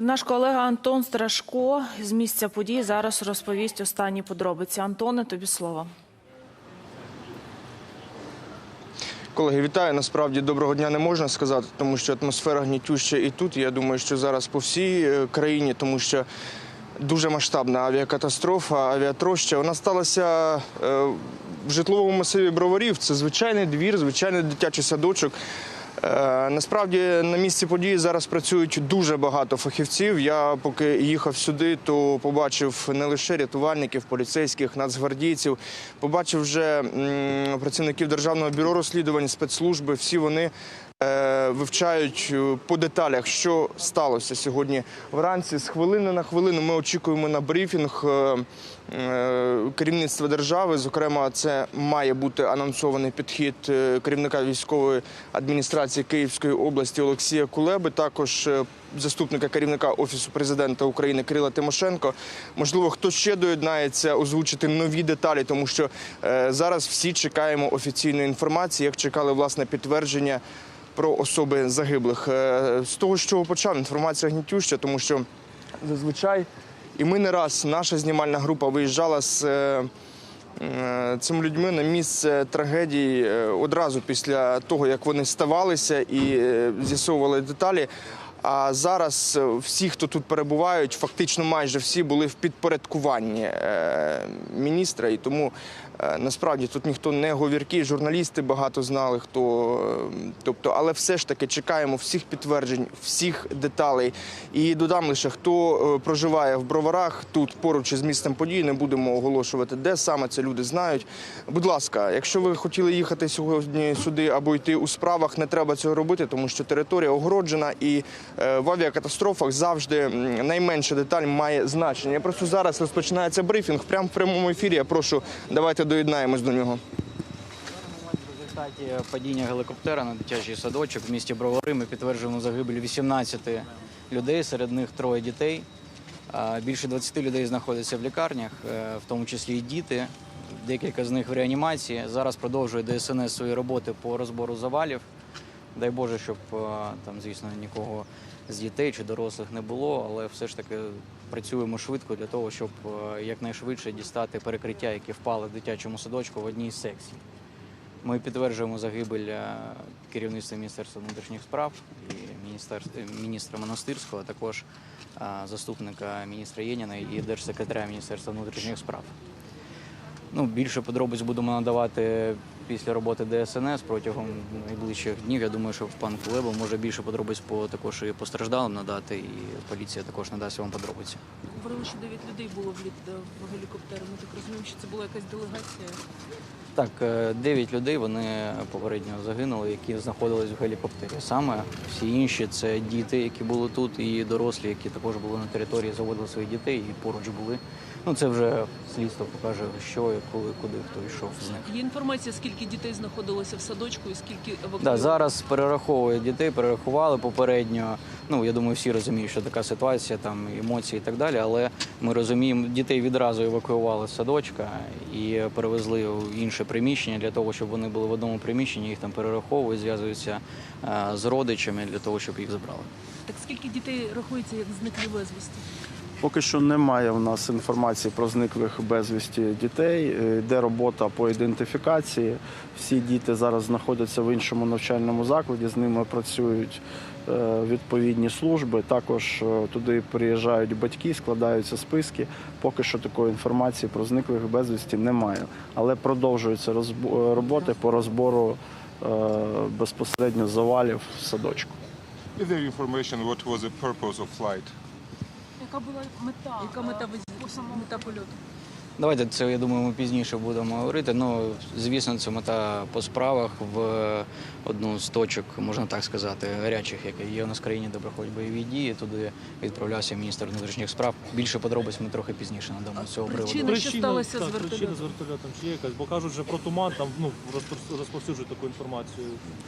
Наш колега Антон Страшко з місця подій зараз розповість останні подробиці. Антоне, тобі слово. Колеги, вітаю. Насправді доброго дня не можна сказати, тому що атмосфера гнітюща і тут. Я думаю, що зараз по всій е, країні, тому що дуже масштабна авіакатастрофа, авіатроща. Вона сталася е, в житловому масиві броварів. Це звичайний двір, звичайний дитячий садочок. Е, Насправді на місці події зараз працюють дуже багато фахівців. Я поки їхав сюди, то побачив не лише рятувальників, поліцейських, нацгвардійців, побачив вже працівників державного бюро розслідувань, спецслужби. Всі вони вивчають е, по деталях, що сталося сьогодні вранці. З хвилини на хвилину ми очікуємо на брифінг е, е, керівництва держави. Зокрема, це має бути анонсований підхід керівника військової адміністрації Київської області Олексія Кулеби. Також заступника керівника офісу президента України Кирила Тимошенко. Можливо, хто ще доєднається озвучити нові деталі, тому що зараз всі чекаємо офіційної інформації, як чекали власне підтвердження про особи загиблих. Е, З того, чого почав, інформація гнітюща, тому що зазвичай і ми не раз, наша знімальна група виїжджала з е, е, цими людьми на місце трагедії одразу після того, як вони ставалися і з'ясовували деталі. А зараз всі, хто тут перебувають, фактично майже всі були в підпорядкуванні міністра, і тому насправді тут ніхто не говірки, журналісти багато знали, хто е, тобто, але все ж таки чекаємо всіх підтверджень, всіх деталей. І додам лише хто е, проживає в броварах тут поруч із місцем події. Не будемо оголошувати, де саме це люди знають. Будь ласка, якщо ви хотіли їхати сьогодні сюди або йти у справах, не треба цього робити, тому що територія огороджена і е, в авіакатастрофах завжди найменша деталь має значення. Я просто зараз розпочинається брифінг прямо в прямому ефірі. Я прошу, давайте доєднаємось до нього. В результаті падіння гелікоптера на дитячий садочок в місті Бровари ми підтверджуємо загибель 18 людей, серед них троє дітей. Більше 20 людей знаходяться в лікарнях, е, в тому числі і діти. Декілька з них в реанімації. Зараз продовжує ДСНС свої роботи по розбору завалів. Дай Боже, щоб е, там, звісно, нікого з дітей чи дорослих не було, але все ж таки працюємо швидко для того, щоб е, якнайшвидше дістати перекриття, які впали в дитячому садочку в одній з секцій. Ми підтверджуємо загибель е, керівництва Міністерства внутрішніх справ і міністра Монастирського, а також е, заступника міністра Єніна і держсекретаря Міністерства внутрішніх справ. Ну, більше подробиць будемо надавати після роботи ДСНС протягом найближчих днів. Я думаю, що пан Кулеба може більше подробиць по також і постраждалим надати, і поліція також надасть вам подробиці. Говорили, що 9 людей було в, в гелікоптері. Ми так розуміємо, що це була якась делегація. Так, е, дев'ять людей вони попередньо загинули, які знаходились в гелікоптері. Саме всі інші це діти, які були тут, і дорослі, які також були на території, заводили своїх дітей і поруч були. Ну це вже слідство покаже, що коли, куди хто йшов з них. Є інформація, скільки дітей знаходилося в садочку і скільки евакуювали? Да, зараз перераховують дітей, перерахували попередньо. Ну я думаю, всі розуміють, що така ситуація, там емоції і так далі. Але ми розуміємо, дітей відразу евакуювали з садочка і перевезли в інше приміщення для того, щоб вони були в одному приміщенні. Їх там перераховують, зв'язуються е, з родичами для того, щоб їх забрали. Так скільки дітей рахується як зниклі безвісти? Поки що немає в нас інформації про зниклих безвісті дітей. Е, Йде робота по ідентифікації. Всі діти зараз знаходяться в іншому навчальному закладі. З ними працюють е, відповідні служби. Також е, туди приїжджають батьки, складаються списки. Поки що такої інформації про зниклих безвісті немає. Але продовжуються роботи по розбору безпосередньо завалів в садочку. Is there information what was the purpose of flight? Яка була мета? Яка мета виз- мета польоту? Давайте це, я думаю, ми пізніше будемо говорити. Ну, звісно, це мета по справах в одну з точок, можна так сказати, гарячих, які є у нас в країні, де проходять бойові дії. Туди відправлявся міністр внутрішніх справ. Більше подробиць ми трохи пізніше надамо з цього приводу. Причина, що сталося з вертольотом? Причина з вертольотом чи є якась, бо кажуть, що про туман там ну розповсюджують таку інформацію.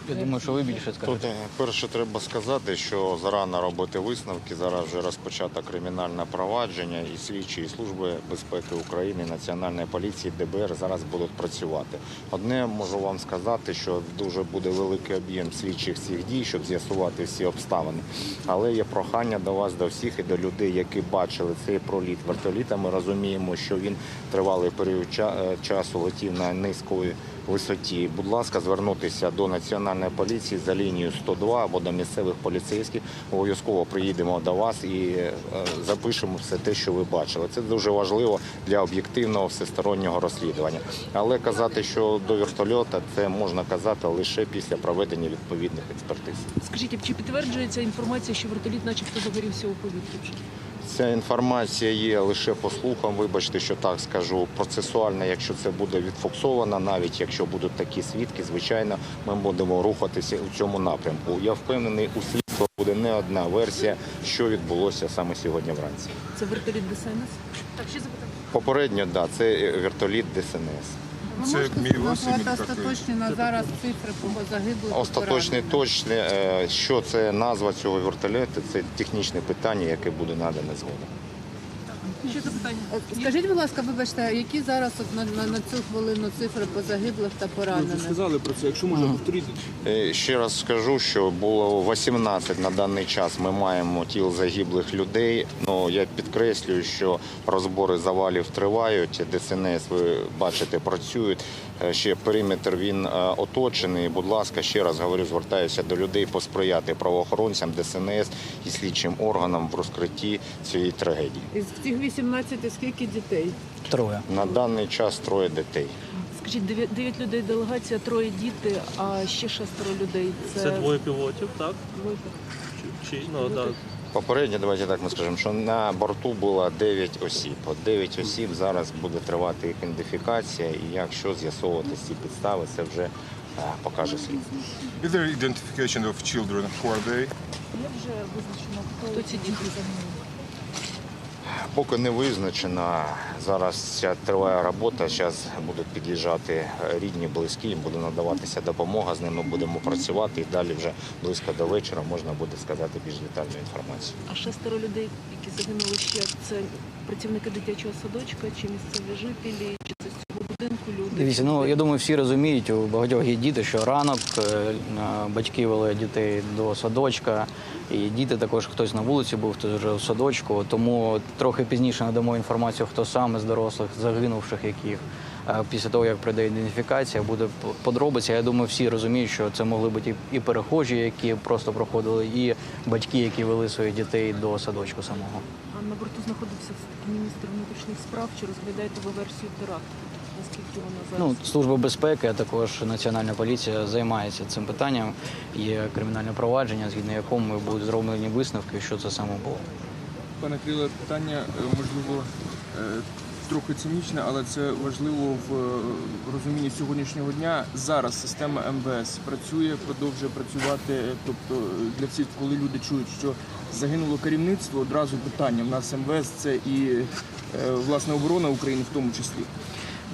Я думаю, що ви більше Тут скажете. е, перше треба сказати, що зарано робити висновки. Зараз вже розпочато кримінальне провадження, і слідчі і служби безпеки України органи Національної поліції, ДБР зараз будуть працювати. Одне можу вам сказати, що дуже буде великий об'єм слідчих цих дій, щоб з'ясувати всі обставини. Але є прохання до вас, до всіх і до людей, які бачили цей проліт вертоліта. Ми розуміємо, що він тривалий період е, часу летів на низької висоті. Будь ласка, звернутися до національної поліції за лінією 102 або до місцевих поліцейських. Обов'язково приїдемо до вас і е, запишемо все те, що ви бачили. Це дуже важливо для об'єктивного всестороннього розслідування. Але казати, що до вертольота це можна казати лише після проведення відповідних експертиз. Скажіть, чи підтверджується інформація, що вертоліт начебто загорівся у повітрі? Ця інформація є лише по слухам. Вибачте, що так скажу. Процесуально, якщо це буде відфоксовано, навіть якщо будуть такі свідки, звичайно, ми будемо рухатися у цьому напрямку. Я впевнений, у слідства буде не одна версія, що відбулося саме сьогодні вранці. Це вертоліт ДСНС? Так, ще запитання. Попередньо, да, це вертоліт ДСНС. Це Мі 8 назвати остаточні на зараз цифри по загиблих. і Остаточний поранених? е, що це назва цього вертольоту, це технічне питання, яке буде надане згодом. Ще запитання. питання? Скажіть, будь ласка, вибачте, які зараз от на, на, на цю хвилину цифри по загиблих та Ви поранених? сказали про це, якщо можна повторити. Е, Ще раз скажу, що було 18 на даний час. Ми маємо тіл загиблих людей. Ну я підкреслюю, що розбори завалів тривають. ДСНС, ви бачите, працюють. Е, Ще периметр він е, оточений. Будь ласка, ще раз говорю, звертаюся до людей посприяти правоохоронцям, ДСНС і слідчим органам в розкритті цієї трагедії. Із цих 18 скільки дітей? Троє. На даний час троє дітей. Скажіть, дев'ять дев'ять людей делегація, троє діти, а ще шестеро людей. Це, Це двоє пілотів, так? двоє. Чи, чи ну, да. Попередньо, давайте так ми скажемо, що на борту було 9 осіб. От 9 осіб зараз буде тривати їх ідентифікація, і якщо з'ясовувати ці підстави, це вже е, покаже слід. Is there identification of children? Who are they? Є вже визначено, Хто ці діти? Поки не визначено. Зараз ця триває робота. Зараз будуть під'їжджати рідні, близькі, їм буде надаватися допомога. З ними будемо працювати і далі вже близько до вечора можна буде сказати більш детальну інформацію. А шестеро людей, які загинули ще, це працівники дитячого садочка, чи місцеві жителі, чи це з цього будинку люди? Дивіться, ну я думаю, всі розуміють, у багатьох є діти, що ранок е, батьки вели дітей до садочка, і діти також хтось на вулиці був, хтось вже у садочку. Тому трохи пізніше надамо інформацію, хто саме з дорослих загинувших, яких. Е, Після того, як прийде ідентифікація, буде подробиця. Я думаю, всі розуміють, що це могли бути і і перехожі, які просто проходили, і батьки, які вели своїх дітей до садочку самого. А на борту знаходився все-таки міністр внутрішніх справ. Чи розглядаєте ви версію теракту? Наскільки вона зараз? Ну, служба безпеки, а також національна поліція займається цим питанням. Є кримінальне провадження, згідно якому будуть зроблені висновки, що це саме було. Пане Криле, питання е, можливо е, трохи цинічне, але це важливо в е, розумінні сьогоднішнього дня. Зараз система МВС працює, продовжує працювати. Тобто для всіх, коли люди чують, що загинуло керівництво, одразу питання. В нас МВС це і власне оборона України в тому числі.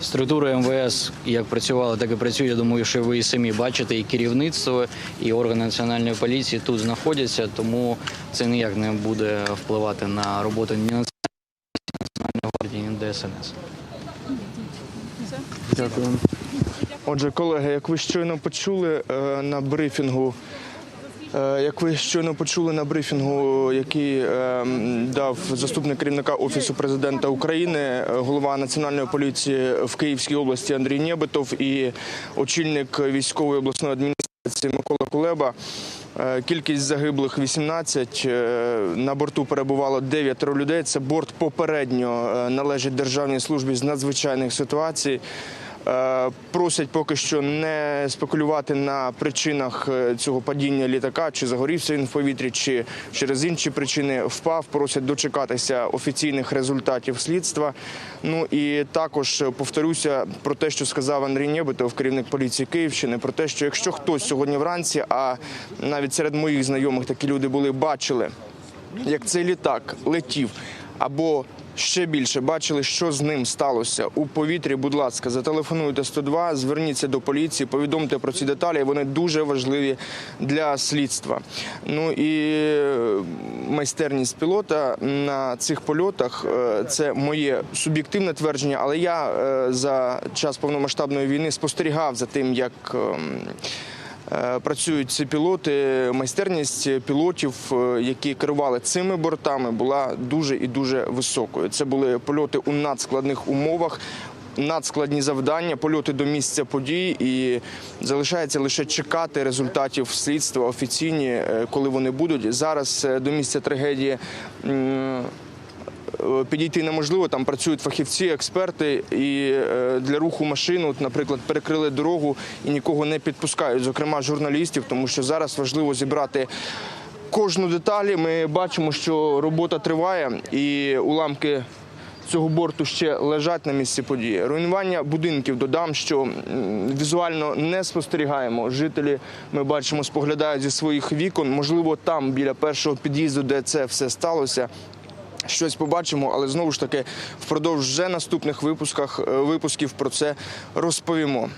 Структура МВС як працювала, так і працює. Я думаю, що ви і самі бачите, і керівництво, і органи національної поліції тут знаходяться, тому це ніяк не буде впливати на роботу ні Національної гвардії, ні ДСНС. Дякую. Отже, колеги, як ви щойно почули е, на брифінгу, як ви щойно почули на брифінгу, який е, дав заступник керівника офісу президента України, е, голова національної поліції в Київській області Андрій Нєбетов і очільник військової обласної адміністрації Микола Кулеба. Е, Кількість загиблих 18, е, на борту перебувало 9 людей. Це борт попередньо е, належить Державній службі з надзвичайних ситуацій. Е, Просять поки що не спекулювати на причинах е, цього падіння літака, чи загорівся він в повітрі, чи через інші причини впав. Просять дочекатися офіційних результатів слідства. Ну і також е, повторюся про те, що сказав Андрій Нєбетов, керівник поліції Київщини, про те, що якщо хтось сьогодні вранці, а навіть серед моїх знайомих такі люди були, бачили, як цей літак летів або ще більше бачили, що з ним сталося у повітрі, будь ласка, зателефонуйте 102, зверніться до поліції, повідомте про ці деталі. Вони дуже важливі для слідства. Ну і е, майстерність пілота на цих польотах е, це моє суб'єктивне твердження, але я е, за час повномасштабної війни спостерігав за тим, як. Е, Працюють ці пілоти. Майстерність пілотів, е, які керували цими бортами, була дуже і дуже високою. Це були польоти у надскладних умовах. Надскладні завдання, польоти до місця подій, і залишається лише чекати результатів слідства офіційні, е, коли вони будуть. Зараз до місця трагедії підійти неможливо. Там працюють фахівці, експерти, і е, для руху машин, от, наприклад, перекрили дорогу і нікого не підпускають, зокрема журналістів, тому що зараз важливо зібрати. Кожну деталі ми бачимо, що робота триває, і уламки цього борту ще лежать на місці події. Руйнування будинків додам, що візуально не спостерігаємо. Жителі ми бачимо, споглядають зі своїх вікон. Можливо, там біля першого під'їзду, де це все сталося. Щось побачимо, але знову ж таки впродовж вже наступних випусках е, випусків про це розповімо.